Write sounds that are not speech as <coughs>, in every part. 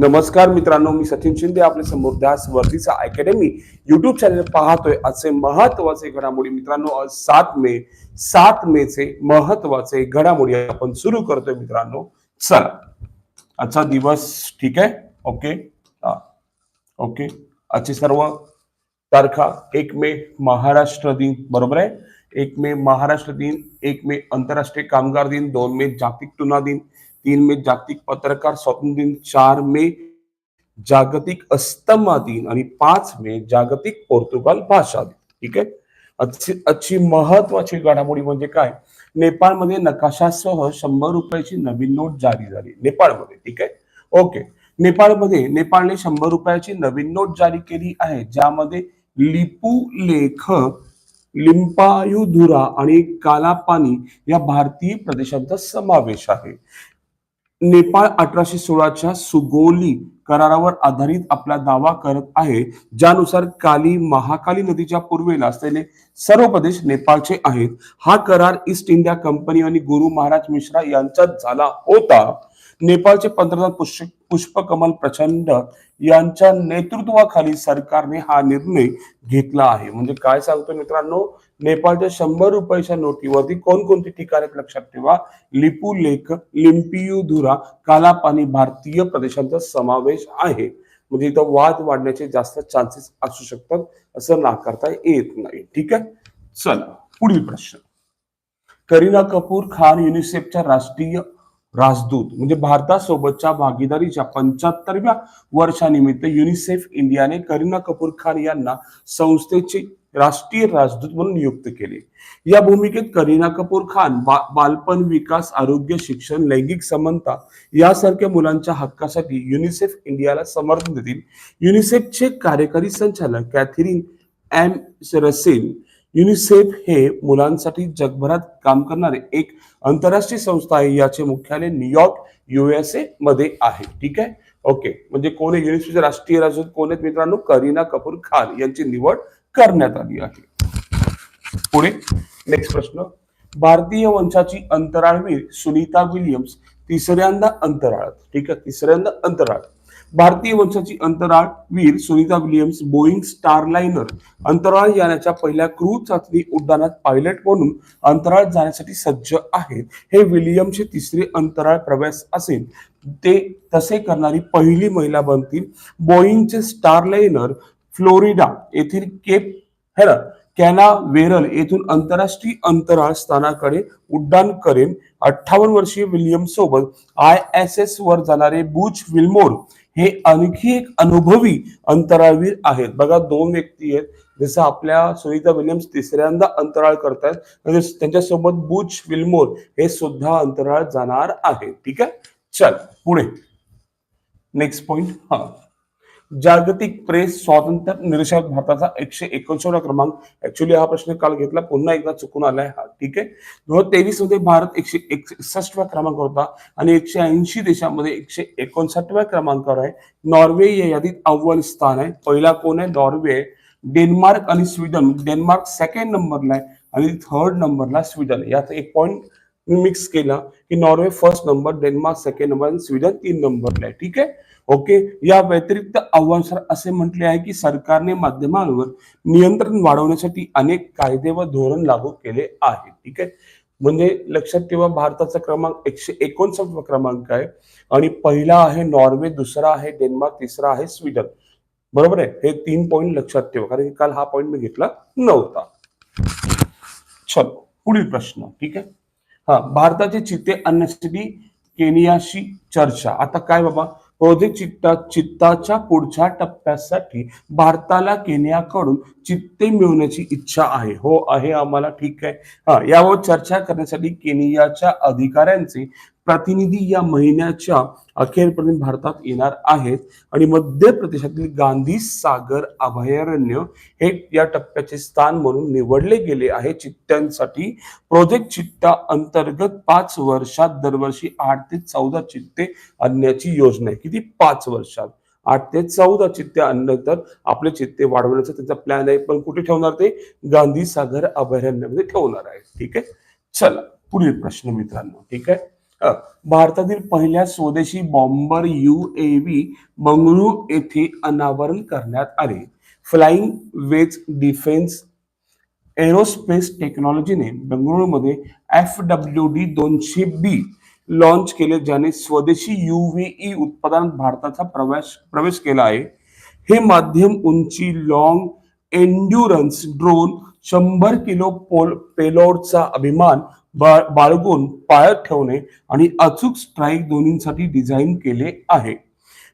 नमस्कार मित्रांनो मी सचिन शिंदे आपले समोर ध्यास वर्धीचा अकॅडमी युट्यूब चॅनल पाहतोय. आजचे महत्त्वाचे घडामोडी मित्रांनो आज सात मे सात मेचे महत्त्वाचे घडामोडी आपण सुरू करतोय मित्रांनो. चला. आजचा दिवस ठीक आहे? ओके? ओके. आजचे सर्व तारखा एक मे महाराष्ट्र दिन. बरोबर आहे? एक मे महाराष्ट्र दिन एक मे आंतरराष्ट्रीय कामगार दिन दोन मे जागतिक तुना दिन तीन मे जागतिक पत्रकार स्वातंत्र्य दिन चार मे जागतिक अस्तमा दिन आणि पाच मे जागतिक पोर्तुगाल भाषा दिन. ठीक आहे? आजची आजची महत्वाची घडामोडी म्हणजे काय? नेपाळमध्ये नकाशासह शंभर रुपयाची नवीन नोट जारी झाली नेपाळमध्ये. ठीक आहे? ओके. नेपाळमध्ये नेपाळने शंभर रुपयाची नवीन नोट जारी केली आहे ज्यामध्ये लिपू लेख लिंपायुधुरा आणि कालापानी या भारतीय प्रदेशांचा समावेश आहे. नेपाळ अठराशे सोळाच्या सुगोली करारावर आधारित आपला दावा करत आहे. ज्यानुसार काली महाकाली नदीच्या पूर्वेला असलेले सर्व प्रदेश नेपाळचे आहेत. हा करार ईस्ट इंडिया कंपनी आणि गुरु महाराज मिश्रा यांच्यात झाला होता. नेपाळचे पंतप्रधान पुष्प पुष्पकमल प्रचंड यांच्या नेतृत्वाखाली सरकारने हा निर्णय घेतला आहे. म्हणजे काय सांगतो मित्रांनो? नेपाळच्या शंभर रुपयाच्या नोटीवरती कोणकोणती ठिकाणे लक्षात ठेवा. लिपू लेख लिंपियुधुरा कालापानी भारतीय प्रदेशांचा समावेश आहे. म्हणजे इथं वाद वाढण्याचे जास्त चान्सेस असू शकतात असं नाकारता येत नाही. ठीक आहे? चला पुढील प्रश्न. करीना कपूर खान युनिसेफच्या राष्ट्रीय राजदूत म्हणजे भारतासोबतच्या भागीदारीच्या पंच्याहत्तरव्या वर्षानिमित्त युनिसेफ इंडियाने करीना कपूर खान यांना संस्थेचे राष्ट्रीय राजदूत म्हणून नियुक्त केले. या भूमिकेत करीना कपूर खान बा बालपण विकास आरोग्य शिक्षण लैंगिक समानता यासारख्या मुलांच्या हक्कासाठी युनिसेफ इंडियाला समर्थन देतील. युनिसेफचे कार्यकारी संचालक कॅथरीन एम रसेल युनिसेफ हे मुलांसाठी जगभरात काम करणारे एक आंतरराष्ट्रीय संस्था आहे याचे मुख्यालय न्यूयॉर्क युएसए मध्ये आहे. ठीक आहे? ओके म्हणजे कोण आहे? युनिसेफचे राष्ट्रीय राजदूत कोण आहेत मित्रांनो? करीना कपूर खान यांची निवड करण्यात आली आहे. पुढे नेक्स्ट प्रश्न. भारतीय वंशाची अंतराळवीर सुनीता विलियम्स तिसऱ्यांदा अंतराळात. ठीक आहे? तिसऱ्यांदा अंतराळ भारतीय वंशाची अंतराळवीर सुनीता विलियम्स बोईंग स्टारलाइनर. अंतराळ यानाच्या पहिल्या क्रू चाचणी उड्डाणात पायलट म्हणून अंतराळ जाण्यासाठी सज्ज आहेत. हे विलियमचे तिसरे अंतराळ प्रवास असेल. ते तसे करणारी पहिली महिला बनतील. बोईंगचे स्टारलाइनर फ्लोरिडा येथील केप है कॅना वेरल येथून आंतरराष्ट्रीय अंतराळ स्थानाकडे उड्डाण करेन. अठ्ठावन्न वर्षीय विल्यम सोबत आय एस एस वर जाणारे बुच विल्मोर हे आणखी एक अनुभवी अंतराळवीर आहेत. बघा दोन व्यक्ती आहेत. जसं आपल्या सुनीता विल्यम्स तिसऱ्यांदा अंतराळ करतायत त्यांच्यासोबत बुच विल्मोर हे सुद्धा अंतराळ जाणार आहे ठीक आहे? चल पुढे. नेक्स्ट पॉइंट हा. जागतिक प्रेस स्वातंत्र्य निरीक्षक भारताचा एकशे एकोणसाव्या क्रमांक. ऍक्च्युली हा प्रश्न काल घेतला. पुन्हा एकदा चुकून आलाय हा. ठीक आहे? दोन हजार तेवीसमध्ये भारत एकशे एकसष्टव्या क्रमांकावर होता आणि एकशे ऐंशी देशामध्ये एकशे एकोणसाठव्या क्रमांकावर आहे. नॉर्वे या यादीत अव्वल स्थान आहे. पहिला कोण आहे? नॉर्वे डेन्मार्क आणि स्वीडन. डेन्मार्क सेकंड नंबरला आहे आणि थर्ड नंबरला स्वीडन यात एक मी मिक्स केला की Norway first number Denmark second number आणि स्वीडन तीन नंबरला आहे ठीक आहे? ओके या व्यतिरिक्त आव्हानसर असे म्हटले आहे की सरकारने माध्यमांवर नियंत्रण वाढवण्यासाठी अनेक कायदे व धोरण लागू केले आहे ठीक आहे? म्हणजे लक्षात ठेवा भारताचा क्रमांक एकशे एकोणसाठ क्रमांक आहे आणि पहिला आहे नॉर्वे दुसरा आहे डेन्मार्क तिसरा आहे स्वीडन बरोबर आहे? हे तीन पॉईंट लक्षात ठेवा कारण की काल हा पॉईंट मी घेतला नव्हता. चलो पुढील प्रश्न ठीक आहे? हा भारताचे चित्ते आणण्यासाठी केनियाशी चर्चा. आता काय बाबा? प्रोजेक्ट चित्ता चित्ताच्या पुढच्या टप्प्यासाठी भारताला केनियाकडून चित्ते मिळवण्याची इच्छा आहे. हो आहे आम्हाला ठीक आहे. हा यावर चर्चा करण्यासाठी केनियाच्या अधिकाऱ्यांचे प्रतिनिधी या महिन्याच्या अखेरपर्यंत भारतात येणार आहेत. आणि मध्य प्रदेशातील गांधी सागर अभयारण्य हे या टप्प्याचे स्थान म्हणून निवडले गेले आहे. चित्त्यांसाठी प्रोजेक्ट चित्ता अंतर्गत पाच वर्षात दरवर्षी आठ ते चौदा चित्ते आणण्याची योजना आहे. किती? पाच वर्षात. आठ ते चौदा चित्ते आणल्यानंतर आपले चित्ते वाढवण्याचा त्यांचा प्लॅन आहे. पण कुठे ठेवणार ते? गांधी सागर अभयारण्यामध्ये ठेवणार आहे. ठीक आहे? चला पुढील प्रश्न मित्रांनो. ठीक आहे? भारतातील पहिल्या स्वदेशी bomber U A V Bengaluru येथे अनावरण करण्यात आले. फ्लाइंग वेज डिफेन्स एरोस्पेस टेक्नॉलॉजीने बेंगळुरूमध्ये एफ डब्ल्यू डी दोनशे बी लॉन्च केले ज्याने स्वदेशी युव्हीई उत्पादनात भारताचा प्रवेश प्रवेश केला आहे. हे माध्यम उंची लॉंग एन्ड्युरन्स ड्रोन शंभर किलो पोल पेलोडचा अभिमान बाळगून पाळत ठेवणे आणि अचूक स्ट्राईक दोन्हीसाठी डिझाईन केले आहे.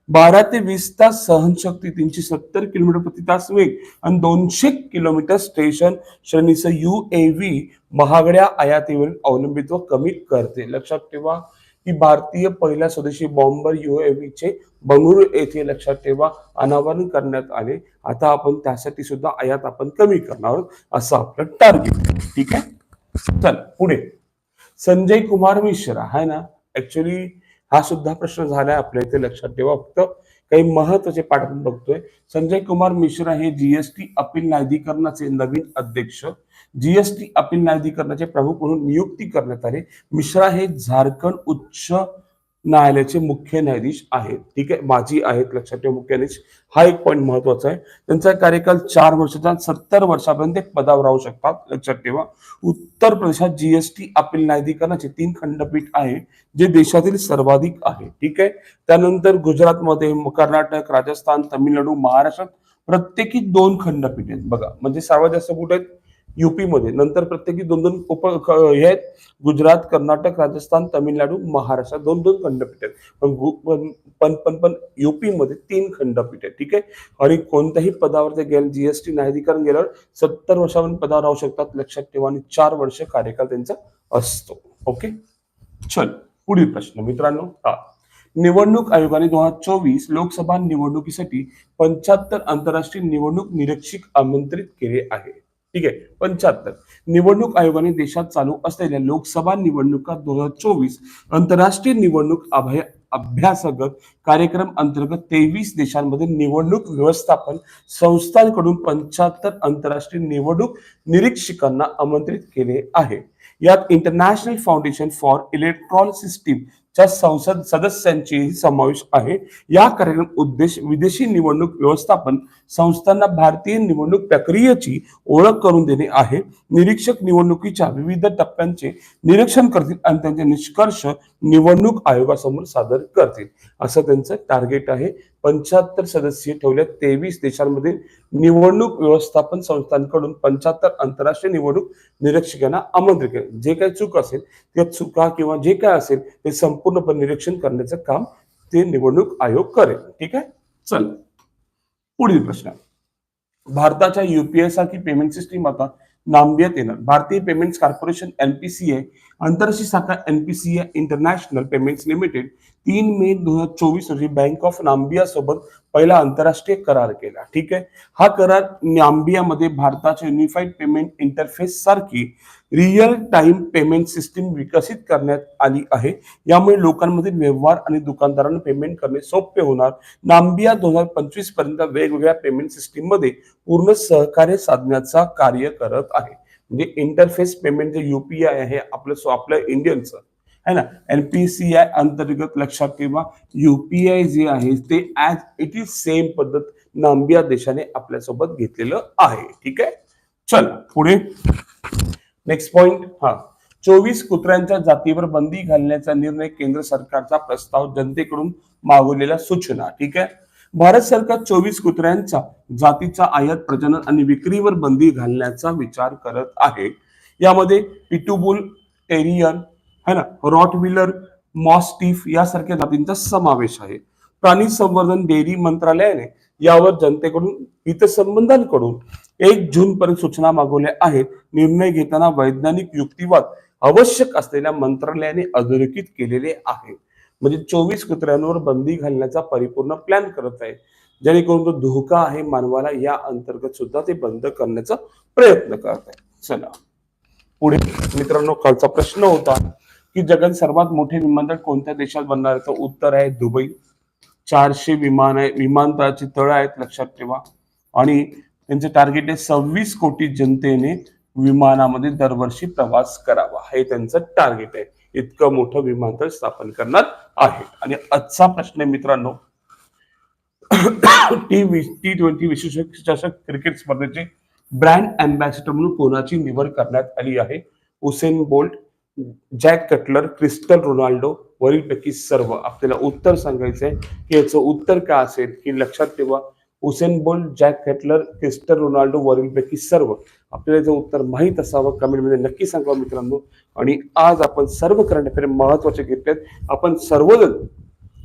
बारा ते वीस तास सहनशक्ती तीनशे सत्तर किलोमीटर प्रति तास वेग आणि दोनशे किलोमीटर स्टेशन श्रेणीचं युएव्ही महागड्या आयातीवरील अवलंबित्व कमी करते. लक्षात ठेवा की भारतीय पहिल्या स्वदेशी बॉम्बर UAV चे बंगळुरू येथे लक्षात ठेवा अनावरण करण्यात आले. आता आपण त्यासाठी सुद्धा आयात आपण कमी करणार आहोत असं आपलं टार्गेट ठीक आहे? चल पुढे. संजय कुमार मिश्रा आहे ना? ऍक्च्युली हा सुद्धा प्रश्न झालाय आपल्या इथे लक्षात ठेवा. फक्त काही महत्त्वाचे पाठ आपण बघतोय. संजय कुमार मिश्रा हे जीएसटी अपील न्यायाधिकरणाचे नवीन अध्यक्ष. जीएसटी अपील न्यायाधिकरणाचे प्रमुख म्हणून नियुक्ती करण्यात आले. मिश्रा हे झारखंड उच्च न्यायालयाचे मुख्य न्यायाधीश आहेत. ठीक आहे? माजी आहेत लक्षात ठेवा मुख्य न्यायाधीश. हा एक पॉईंट महत्त्वाचा आहे. त्यांचा कार्यकाल चार वर्षाचा सत्तर वर्षापर्यंत पदावर राहू शकतात. लक्षात ठेवा. उत्तर प्रदेशात जीएसटी अपील न्यायाधिकरणाचे तीन खंडपीठ आहे जे देशातील सर्वाधिक आहे. ठीक आहे? त्यानंतर गुजरातमध्ये कर्नाटक राजस्थान तामिळनाडू महाराष्ट्रात प्रत्येकी दोन खंडपीठ आहेत. बघा म्हणजे सर्वात जास्त कुठे आहेत? युपीमध्ये. नंतर प्रत्येकी दोन दोन उप हे आहेत. गुजरात कर्नाटक राजस्थान तामिळनाडू महाराष्ट्रात दोन दोन खंडपीठ आहेत. पण पण पण पण युपीमध्ये मध्ये तीन खंडपीठ आहेत ठीक आहे? आणि कोणत्याही पदावर ते गेले जीएसटी न्यायाधिकरण गेल्यावर सत्तर वर्षापर्यंत पदावर राहू शकतात लक्षात ठेवा आणि चार वर्ष कार्यकाल त्यांचा असतो ओके? चल पुढील प्रश्न मित्रांनो. हा. निवडणूक आयोगाने दोन हजार चोवीस लोकसभा निवडणुकीसाठी पंच्याहत्तर आंतरराष्ट्रीय निवडणूक निरीक्षक आमंत्रित केले आहे. ठीक आहे पंच्याहत्तर. निवडणूक आयोगाने देशात चालू असलेल्या लोकसभा निवडणुका दोन हजार चोवीस आंतरराष्ट्रीय निवडणूक अभय अभ्यासगत कार्यक्रम अंतर्गत तेवीस देशांमध्ये निवडणूक व्यवस्थापन संस्थांकडून पंच्याहत्तर आंतरराष्ट्रीय निवडणूक निरीक्षकांना आमंत्रित केले आहे. यात international foundation for electron system च्या संसद सदस्यांचेही समावेश आहे. या कार्यक्रम उद्देश विदेशी निवडणूक व्यवस्थापन संस्थांना भारतीय निवडणूक प्रक्रियेची ओळख करून देणे आहे. निरीक्षक निवडणुकीच्या विविध टप्प्यांचे निरीक्षण करतील आणि त्यांचे निष्कर्ष निवडणूक आयोगासमोर सादर करतील. असं त्यांचं टार्गेट आहे. पंच्याहत्तर सदस्य ठेवल्या तेवीस देशांमध्ये निवडणूक व्यवस्थापन संस्थांकडून पंच्याहत्तर आंतरराष्ट्रीय निवडणूक निरीक्षकांना आमंत्रित केले. जे काही चूक असेल त्या चुका किंवा जे काय असेल ते संपूर्णपणे निरीक्षण करण्याचं काम ते निवडणूक आयोग करेल. ठीक आहे? चल. पुढील प्रश्न. भारताच्या युपीआय सारखी पेमेंट सिस्टीम आता नांबियात येणार भारतीय पेमेंट्स कॉर्पोरेशन एनपीसीए आंतरराष्ट्रीय शाखा एनपीसीए इंटरनॅशनल पेमेंट्स लिमिटेड तीन मे दोन हजार चोवीस रोजी बँक ऑफ नांबिया सोबत पहिला आंतरराष्ट्रीय करार केला. ठीक आहे? हा करार नांबियामध्ये भारताच्या युनिफाईड पेमेंट इंटरफेस सारखी रिअल टाइम पेमेंट सिस्टीम विकसित करण्यात आली आहे. यामुळे लोकांमध्ये व्यवहार आणि दुकानदारांना पेमेंट करणे सोपे होणार. नांबिया दोन हजार पंचवीसपर्यंत वेगवेगळ्या पेमेंट सिस्टीममध्ये पूर्ण सहकार्य साधण्याचा कार्य करत आहे. म्हणजे इंटरफेस पेमेंट जे युपीआय आहे आपलं आपल्या आपलं इंडियनचं आहे ना? एनपीसीआय अंतर्गत लक्षात ठेवा. युपीआय जे आहे ते ऍज इट इज सेम पद्धत नांबिया देशाने आपल्यासोबत घेतलेलं आहे. ठीक आहे? चल पुढे. नेक्स्ट पॉइंट हा. चोवीस कुत्र्यांच्या जातीवर बंदी घालण्याचा निर्णय केंद्र सरकारचा प्रस्ताव जनतेकडून मागवलेल्या सूचना. ठीक आहे? भारत सरकार चोवीस कुत्र्यांच्या जातीचा आयात प्रजनन आणि विक्रीवर बंदी घालण्याचा विचार करत आहे. यामध्ये पिटुबुल टेरियन है ना? रॉट व्हीलर मॉस्टीफ यासारख्या जातींचा समावेश आहे. प्राणी संवर्धन डेअरी मंत्रालयाने यावर जनतेकडून हितसंबंधांकडून एक जून पर्यंत सूचना मागवल्या आहेत. निर्णय घेताना वैज्ञानिक युक्तिवाद आवश्यक असलेल्या मंत्रालयाने अधोरेखित केलेले आहे. म्हणजे चोवीस कुत्र्यांवर बंदी घालण्याचा परिपूर्ण प्लॅन करत आहे जेणेकरून तो धोका आहे मानवाला या अंतर्गत सुद्धा ते बंद करण्याचा प्रयत्न करत आहे चला. पुढे मित्रांनो कालचा प्रश्न होता. की जगात सर्वात मोठे विमानतळ कोणत्या देशात बनणार आहे? तर उत्तर आहे दुबई. चारशे विमान आहे. विमानतळाची तळ आहेत लक्षात ठेवा. आणि त्यांचे टार्गेट आहे सव्वीस कोटी जनतेने विमानामध्ये दरवर्षी प्रवास करावा. हे त्यांचं टार्गेट आहे. इतकं मोठं विमानतळ स्थापन करणार आहे. आणि आजचा प्रश्न आहे मित्रांनो <coughs> टी वीस टी ट्वेंटी विश्वचषक चषक क्रिकेट स्पर्धेचे ब्रँड अँबॅसिडर म्हणून कोणाची निवड करण्यात आली आहे? Usain Bolt Jack Cutler Crystal Ronaldo वरीलपैकी सर्व. आपल्याला उत्तर सांगायचं आहे की याचं उत्तर काय असेल की लक्षात ठेवा Usain Bolt Jack Cutler Crystal Ronaldo वरीलपैकी सर्व. आपल्याला याचं उत्तर माहीत असावं कमेंटमध्ये नक्की सांगा मित्रांनो. आणि आज आपण सर्व करंट अफेअर महत्त्वाचे घेतलेत आपण सर्वजण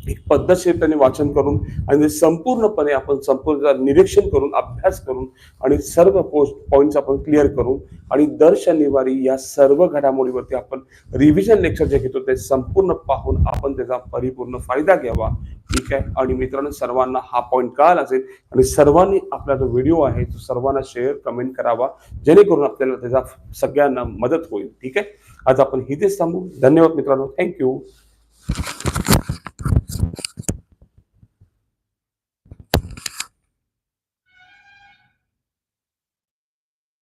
एक पद्धतशीर त्यांनी वाचन करून आणि संपूर्णपणे आपण संपूर्ण निरीक्षण करून अभ्यास करून आणि सर्व पोस्ट पॉईंट्स आपण क्लिअर करून आणि दर शनिवारी या सर्व घडामोडीवरती आपण रिव्हिजन लेक्चर जे घेतो ते संपूर्ण पाहून आपण त्याचा परिपूर्ण फायदा घ्यावा. ठीक आहे? आणि मित्रांनो सर्वांना हा पॉईंट कळाला असेल आणि सर्वांनी आपला जो व्हिडिओ आहे तो सर्वांना शेअर कमेंट करावा. जेणेकरून आपल्याला त्याचा सगळ्यांना मदत होईल. ठीक आहे? आज आपण इथेच थांबू. धन्यवाद मित्रांनो. थँक्यू